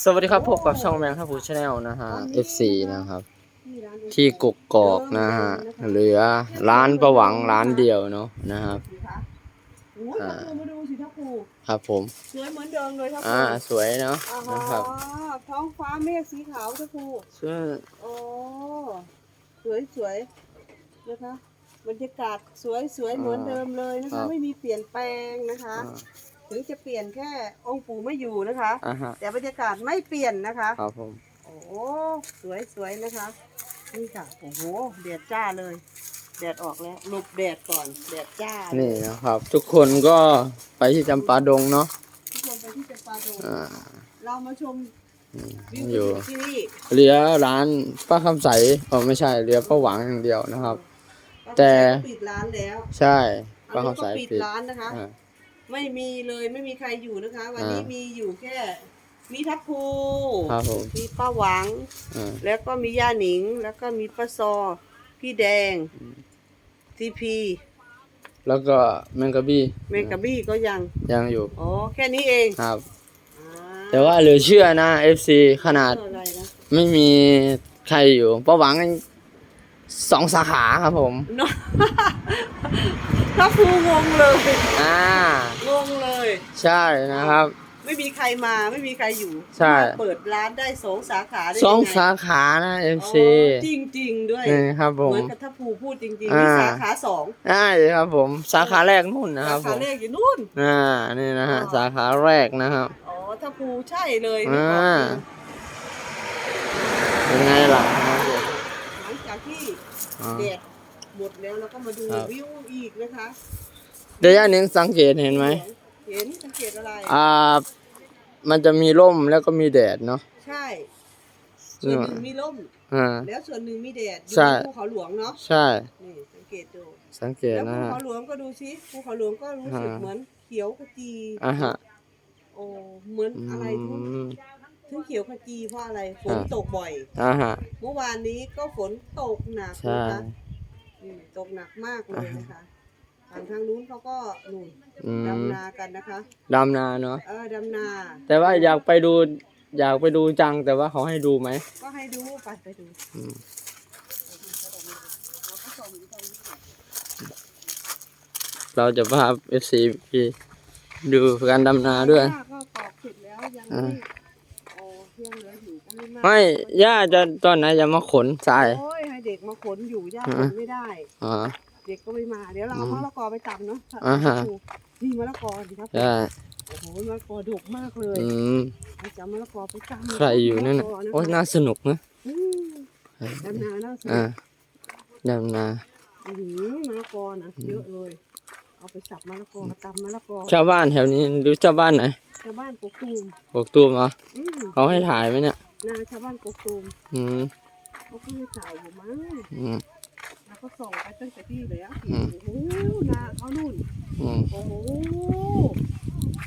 สวัสดีครับพบกับช่องแมงครับผู้ชาแนลนะฮะ FC นะครับ ที่กกกอกนะฮะเหลือร้านประหวังร้านเดียวเนาะนะครับ โอ้ยทัพภูมาดูสิทัพภูครับผมสวยเหมือนเดิมเลยทัพภูอ่าสวยเนาะอ่าฮนะครับท้องฟ้าเมฆสีขาวทัพภูซึ่งโอ้สวยสวยนะคะบรรยากาศสวยสวยเหมือนเดิมเลยนะคะ ไม่มีเปลี่ยนแปลงนะคะ อ่า ถึงจะเปลี่ยนแค่องค์ปู่ไม่อยู่นะคะ อ่าฮะแต่บรรยากาศไม่เปลี่ยนนะคะ ครับผม โอ้สวยสวยนะคะ นี่ค่ะ โอ้โหแดดจ้าเลย แดดออกแล้วหลบแดดก่อนแดดจ้าเลยนี่นะครับ ทุกคนก็ไปที่จำปาดงเนาะทุกคนไปที่จะปาโดอ่าเรามาชมวิวอยู่ที่นี่เหลือร้านป้าคำใสอ๋อไม่ใช่เหลือป้าหวังอย่างเดียวนะครับ แต่ปิดร้านแล้วใช่อัป้านนี้คำใสก็ปิดปิดร้านนะคะ อ่า ไม่มีเลยไม่มีใครอยู่นะคะ วันนี้อ่ามี มีอยู่แค่ มีทัพภูครับผมมีป้าหวัง อ่า แล้วก็มีย่าหนิง แล้วก็มีป้าซอ พี่แดงทีพีแล้วก็แมงกะบี้แมงกะบี้ก็ยัง ยังอยู่อ๋อ แค่นี้เองครับ อ่าแต่ว่าเหลือเชื่อนะ FC ขนาดอะไรนะไม่มีใครอยู่ประหวังสองสาขาครับผม เนาะ ทัพภูงงเลยอ่างงเลย ใช่นะครับ ไม่มีใครมาไม่มีใครอยู่ใช่มาเปิดร้านได้สองสาขาได้สองยัไสาขานะ FC จริงจริงๆด้วยนี่ครับผมเหมือนกับถ้าภูพูดจริงๆอ่ามีสาขาสองใช่ครับผมสาขาแรกนู่นนะคสารับผขามแรกอยู่นู่นอ่านี่นะฮะอ๋อสาขาแรกนะครับอ๋อถ้าภูใช่เลยอ่าเป็นไงล่ะครับผมหลังจากที่อ่าแดด หมดแล้วเราก็มาดูครับวิวอีกนะคะเดี๋ยวย่านึงสังเกตเห็นไหมเห็นสังเกตอะไรอ่า มันจะมีร่มแล้วก็มีแดดเนาะใช่ส่วนหนึ่งมีร่มอ่าแล้วส่วนหนึ่งมีแดดอยู่ใช่ในภูเขาหลวงเนาะใช่นี่สังเกตดูสังเกตแล้วนะภูฮะเขาหลวงก็ดูสิภูเขาหลวงก็รู้สึกอ่าเหมือนเขียวขจีอ่าฮะโอ้เหมือนอือะไรทุกมถึงเขียวขจีเพราะอะไรฝนอ่าตกบ่อยอ่าฮะเมื่อวานนี้ก็ฝนตกหนักใช่นะคะ อืมตกหนักมากเลยนะคะทางทางนู้นเขาก็นู่นอืมดำนากันนะคะ ดำนาเนาะเออดำนา แต่ว่าอยากไปดู อยากไปดูจังแต่ว่าเขาให้ดูไหมก็ให้ดูไปไปดูอืมเราก็ส่งอยู่ตรงนี้ก่อนเราจะพาเอฟซีพี่ดูการดำนาด้วยย่าก็ตอกเสร็จแล้วยังอ่าไม่โอ้ยังเหลืออยู่ก็ไม่มากไม่ย่าจะตอนไหนจะมาขนทราย โอ้ยให้ เด็กมาขนอยู่ย่าอ่าขนไม่ได้ อ๋อ เด็กก็ไม่มา เดี๋ยวเราเอาอืมมะละกอไปตำเนาะอ่าฮะ นี่มะละกอสิครับ ใช่โอ้โหมะละกอดกมากเลยอืมเราจะเอามะละกอไปตำใครอยู่นั่นน่ะมะละกโอ้ยนะคะน่าสนุกนะอืมดำนาแล้วสิอ่าดำนาอืมมะละกอนะเยอะเลย เอาไปสับมะละกอตำมะละกอชาวบ้านแถวนี้หรือชาวบ้านไหนชาวบ้านกกตูมกกตูมเหรออืมเขาให้ถ่ายไหมเนี่ย นาชาวบ้านกกตูมอืม เขาก็ให้ถ่ายอยู่มั้งอืม แล้วก็ส่งไปตั้งแต่ที่แล้วอืม โอ้โหนาเขานู่น อืม โอ้โห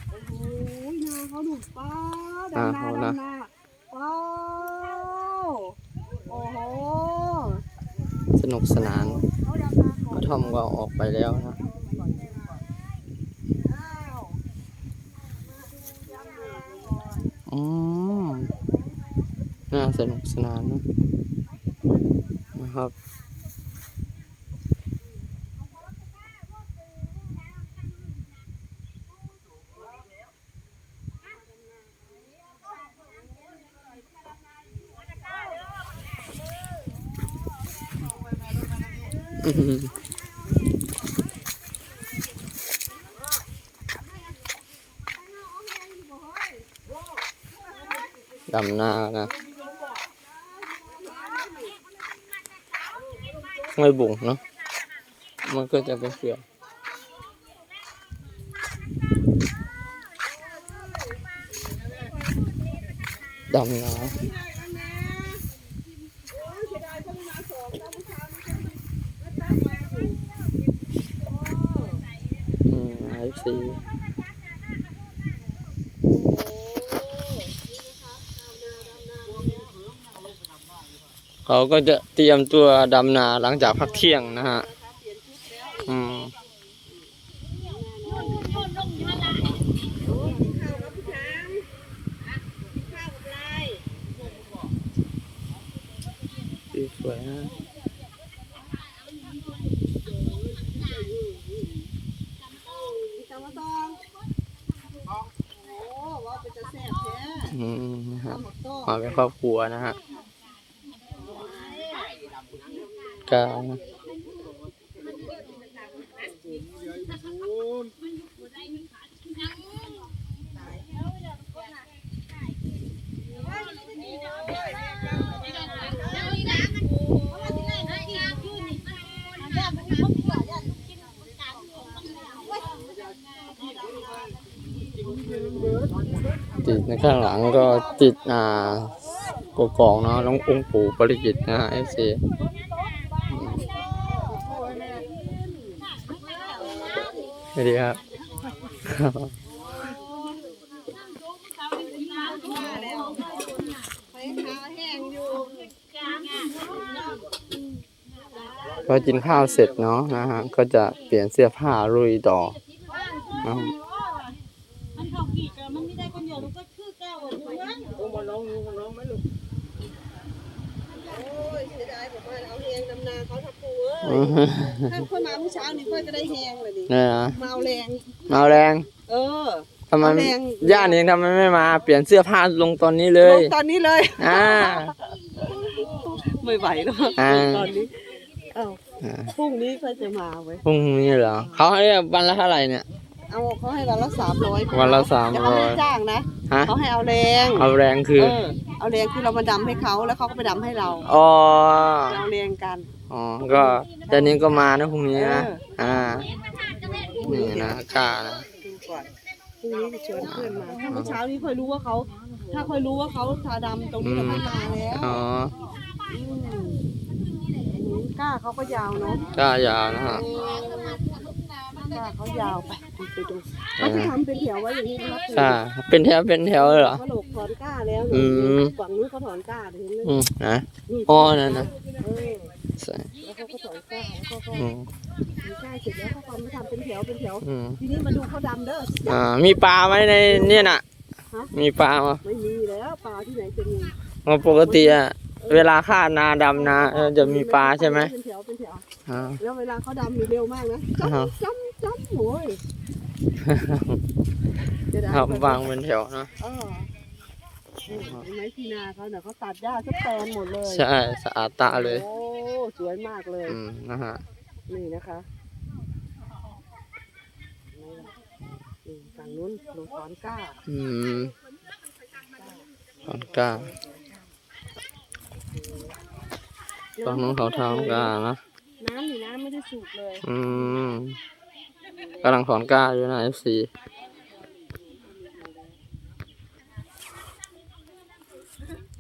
โอ้โหนาเขานู่นป้าดำนาอ่าเขานะ ดำนาว้าวโอ้โหสนุกสนานเขาดำนาก่อกนระท่อมก็ออกไปแล้วนะ อ้าวมาดูดำนาก่อนอืมน่าสนุกสนานนะนะ ครับอื้อหือดำนานะ ไม่บุ่งเนาะมันก็จะเป็นเสือดำนาอืมไอซี เขาก็จะเตรียมตัวดำนาหลังจากพักเที่ยงนะฮะอืมสวยนะมาเป็นครอบครัวนะฮะ กานะติดในข้างหลังก็ติดอ่ากกองเนาะน้ององค์ปู่ปริจิตรนะฮะเอฟซี สวัสดีครับไปหาแห้งอยู่พอกินข้าวเสร็จเนาะนะฮะ ก็จะเปลี่ยนเสื้อผ้าลุยต่อนะ มันเข้ากี่กันมันไม่ได้คนเดียวมันก็คือเก้าวันอยู่นั้นโอ้ยเสียดายผมว่าเอาแหงดำนาเขาทับปูเอ้ยถ้าค่อยมาเมื่อเช้านี่ค่อยก็ได้แหงเลยนี่เนี่ยนะมาเอาแรง เมาแรงเออ ทำไมเอาแรง ย่านเองทำไมไม่มา เปลี่ยนเสื้อผ้าลงตอนนี้เลลย งตอนนี้เลยอ่า ไม่ไหวแล้วอ่า ตอนนี้เอ้าอ่าพรุ่งนี้ค่อยจะมาเว้ยพรุ่งนี้เหรอเขาให้วันละเท่าไหร่เนี่ย เอาเขาให้วันละสามร้อยวันละสามแต่เขาร้อไม่ยจ้างนะฮะ เขาให้เอาแรงเอาแรงคือเออเอาแรงคือเรามาดำให้เขาแล้วเขาก็ไปดำให้เราอ๋อเอาแรงกัน อ๋อ ก็เดือนนี้ก็มานะพรุ่งนี้นะเอออ่า นี่นะกล้านะดูก่อนพรุ่งนี้จะชวนเพื่อนมาถ้าเมื่อเช้านี้ค่อยรู้ว่าเขา ถ้าค่อยรู้ว่าเขาทาดำตรงนี้เราไม่มาแล้ว อ๋ออืมอืมก้าเขาก็ยาวเนาะกล้ายาวนะฮะก้าเขายาวไปไปดูเขาจะทำเป็นแถวไว้อย่างนี้นะครับใช่เป็นแถวเป็นแถวเลยเหรอเขาหลกถอนก้าแล้วอืมฝั่งนู้นเขาถอนก้าเห็นไหมอืมนะอ๋อนั่นนะเออ ใช่แล้วเขาก็ถอนก้าแล้วเขาก็อืมถอนก้าเสร็จแล้วเขาทำมาทำเป็นแถวเป็นแถว อืมทีนี้มาดูเขาดำเด้อ อ่ามีปลาไหมในเนี่ยน่ะ ฮะ มีปลาไหมไม่มีแล้วปลาที่ไหนจะมีเพราะปกติอะเวลาข้านาดำนาเออจะมีปลาใช่ไหมเป็นแถวเป็นแถว อ่า แล้วเวลาเขาดำนี่เร็วมากนะอ่าฮะจ้ำจ้ำจ้ำโอ้ยเดี๋ยวนะครับวางเป็นแถวเนอะเออ นี่เห็นไหมที่นาเขาเนี่ยเขาตัดหญ้าซะแปลนหมดเลยใช่สะอาดตาเลยโอ้สวยมากเลย อืมนะฮะนี่นะคะนี่ฝั่งนู้นหลวงถอนก้าอืมถอนกล้าตอนนู้นเขาทำกล้านะน้ำนี่น้ำไม่ได้สูบเลย อืมกำลังถอนกล้าอยู่นะเอฟซี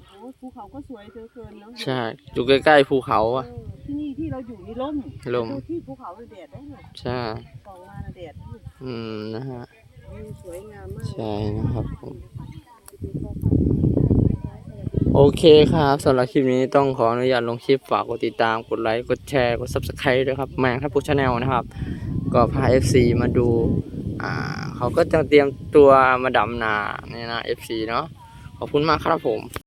โอ้ ภูเขาก็สวยเธอเกินเนาะใช่อยู่ใกล้ๆภูเขาเออะอที่นี่ที่เราอยู่นี่ร่มลมดูที่ภูเขาเลยแดดได้เนี่ยใช่ ส่องมาน่ะแดดได้เนี่ยอืมนะฮะอืมสวยงามมากใช่นะครับผม โอเคครับสำหรับคลิปนี้ต้องขออนุญาตลงคลิปฝากกดติดตามกดไลค์กดแชร์กด subscribe ด้วยครับแมงครับพุชแนลนะครับ ก็พา FC มาดู อ่า เขาก็จะเตรียมตัวมาดำนาเนี่ยนะ FC เนาะขอบคุณมากครับผม